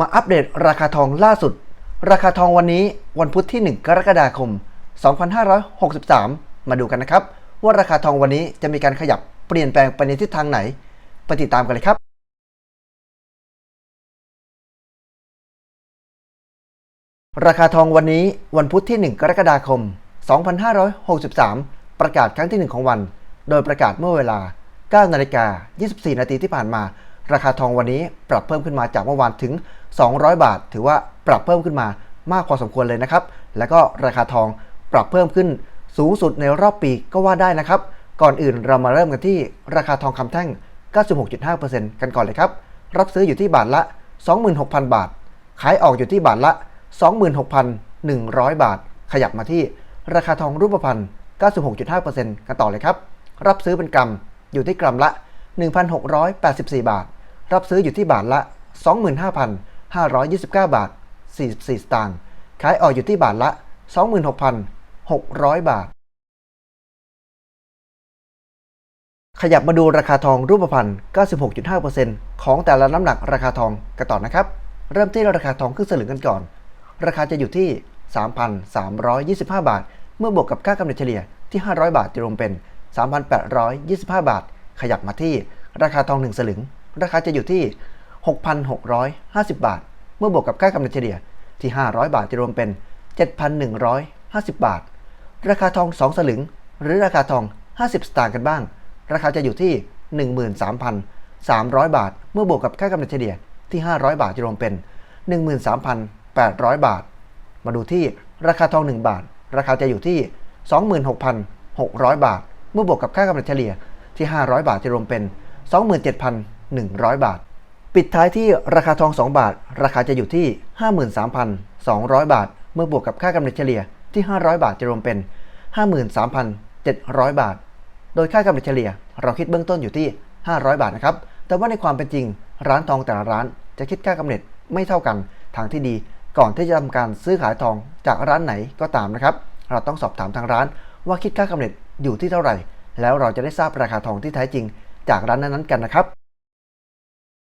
มาอัปเดตราคาทองล่าสุด ราคาทองวันนี้วันพุธที่ 1 กรกฎาคม 2563 มาดูกันนะครับ ว่าราคาทองวันนี้จะมีการขยับเปลี่ยนแปลงไปในทิศทางไหน ไปติดตามกันเลยครับราคาทองวันนี้วันพุธที่ 1 กรกฎาคม 2563 ประกาศครั้งที่ 1 ของวัน โดยประกาศเมื่อเวลา 9 นาฬิกา 24 นาทีที่ผ่านมา ราคาทองวันนี้ปรับเพิ่มขึ้นมาจากเมื่อวานถึง 200 บาท ถือว่าปรับเพิ่มขึ้นมามากพอสมควรเลยนะครับ แล้วก็ราคาทองปรับเพิ่มขึ้นสูงสุดในรอบปีก็ว่าได้นะครับ ก่อนอื่นเรามาเริ่มกันที่ราคาทองคำแท่ง 96.5%กันก่อนเลยครับ รับซื้ออยู่ที่บาทละ 26,000 บาท ขายออกอยู่ที่บาทละ 26,100 บาท ขยับมาที่ราคาทองรูปพรรณ 96.5%กันต่อเลยครับ รับซื้อเป็นกรัมอยู่ที่กรัมละ 1,684 บาท รับซื้ออยู่ที่บาทละ 25,529 บาท 44 สตางค์ ขายออกอยู่ที่บาทละ 26,600 บาท ขยับมาดูราคาทองรูปพรรณ 96.5%ของแต่ละน้ำหนักราคาทองกันต่อนะครับ เริ่มที่ราคาทองครึ่งสลึงกันก่อน ราคาจะอยู่ที่ 3,325 บาท เมื่อบวกกับค่ากำเนิดเฉลี่ยที่ 500 บาทจะรวมเป็น 3,825 บาท ขยับมาที่ราคาทอง 1 สลึง ราคาจะอยู่ที่ 6,650 บาท เมื่อบวกกับค่ากำเนิดเฉลี่ยที่ 500 บาทจะรวมเป็น 7,150 บาท ราคาทอง 2 สลึง หรือราคาทอง 50 สตางค์กันบ้าง ราคาจะอยู่ที่ 13,300 บาท เมื่อบวกกับค่ากำเนิดเฉลี่ยที่ 500 บาทจะรวมเป็น 13,800 บาท มาดูที่ราคาทอง 1 บาท ราคาจะอยู่ที่ 26,600 บาท เมื่อบวกกับค่ากำเนิดเฉลี่ยที่ 500 บาทจะรวมเป็น 100 บาท ปิดท้ายที่ราคาทอง 2 บาท ราคาจะอยู่ที่ 53,200 บาท เมื่อบวกกับค่ากำเนิดเฉลี่ยที่ 500 บาทจะรวมเป็น 53,700 บาท โดยค่ากำเนิดเฉลี่ย เราคิดเบื้องต้นอยู่ที่ 500 บาทนะครับ แต่ว่าในความเป็นจริง ร้านทองแต่ละร้านจะคิดค่ากำเนิดไม่เท่ากัน ทางที่ดีก่อนที่จะทำการซื้อขายทองจากร้านไหนก็ตามนะครับ เราต้องสอบถามทางร้านว่าคิดค่ากำเนิดอยู่ที่เท่าไหร่ แล้วเราจะได้ทราบราคาทองที่แท้จริง จากร้านนั้นๆกันนะครับ